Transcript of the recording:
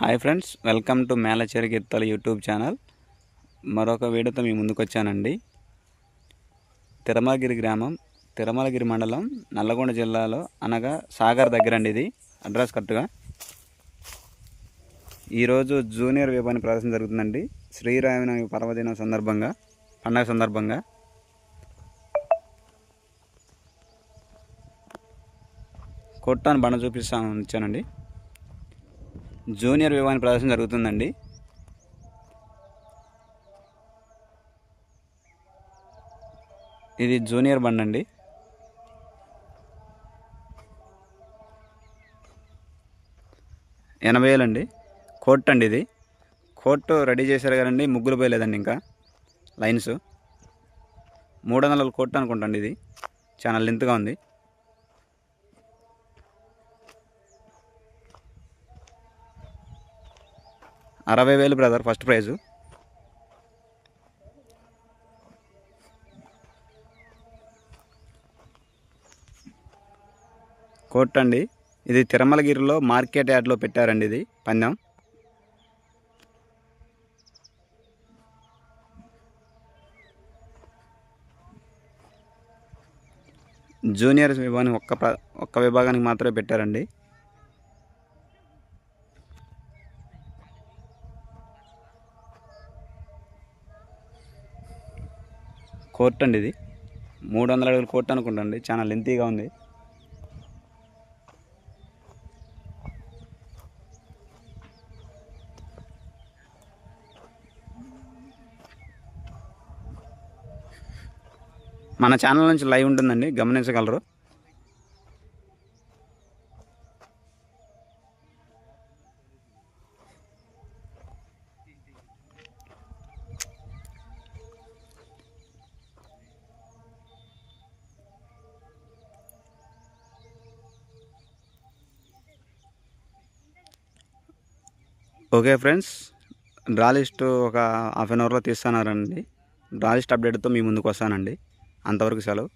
Hi friends welcome to Melacheri గిత్తల YouTube channel. మరొక వీడియోతో మీ ముందుకు వచ్చానండి. తిరుమలగిరి గ్రామం తిరుమలగిరి మండలం నల్లగొండ జిల్లాలో అనగా సాగర్ దగ్గర అండి ఇది. అడ్రస్ కరెక్ట్గా? ఈరోజు జూనియర్ విభాని ప్రదర్శన జరుగుతుందండి. శ్రీరామనవమి పర్వదినం సందర్భంగా పండగ సందర్భంగా. కొట్టాను బండ చూపిస్తాను ఇచ్చానండి జూనియర్ వివాహ ప్రదర్శన జరుగుతుందండి. ఇది జూనియర్ బండి అండి. ఎనభై వేలండి కోట్ అండి ఇది. కోట్ రెడీ చేశారు కదండి ముగ్గులు పోయలేదండి ఇంకా. లైన్స్. మూడు వందల కోట్ అనుకుంటండి ఇది. చాలా లెంత్గా ఉంది. అరవై వేలు బ్రదర్ ఫస్ట్ ప్రైజు. కోట్ అండి ఇది తిరుమలగిరిలో మార్కెట్ యార్డ్లో పెట్టారండి ఇది పందెం. జూనియర్ విభాగం ఒక్క ఒక్క విభాగానికి మాత్రమే పెట్టారండి. కోర్ట్ అండి ఇది. మూడు వందల అడుగుల కోర్ట్ అనుకుంటండి చాలా లెంతీగా ఉంది. మన ఛానల్ నుంచి లైవ్ ఉంటుందండి. గమనించగలరు. ఓకే ఫ్రెండ్స్ డ్రా లిస్ట్ ఒక హాఫ్ అన్ అవర్లో తీస్తున్నారండి డ్రా లిస్ట్ అప్డేట్తో మీ ముందుకు వస్తానండి. అంతవరకు సెలవు.